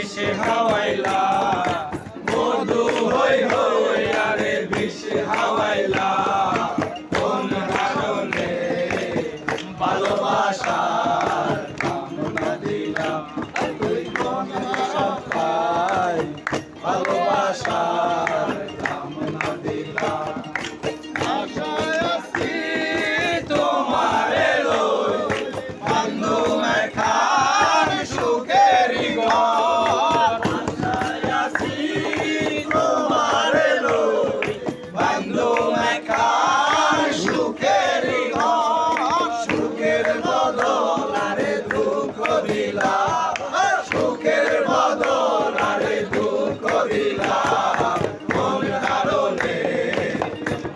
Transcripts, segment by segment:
বিষে হাওয়াইলা মধু হই হই, আরে বিষে হাওয়াইলা কোন কারণে ভালোবাসার কামনা দিলাম। কামনা দিলাম।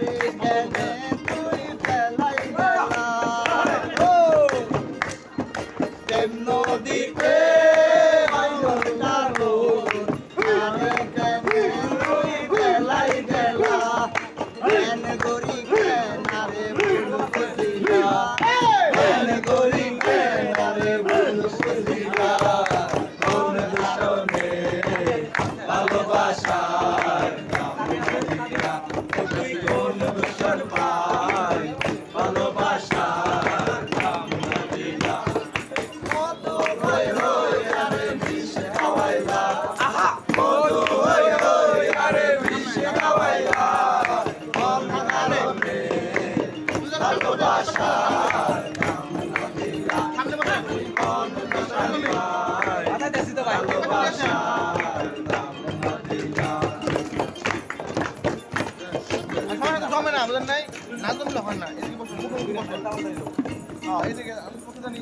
Amen. জমে না আমাদের নাই না জমলে হয় না এদিকে বসুন মুখোমুখি বসুন এদিকে আমি কত জানি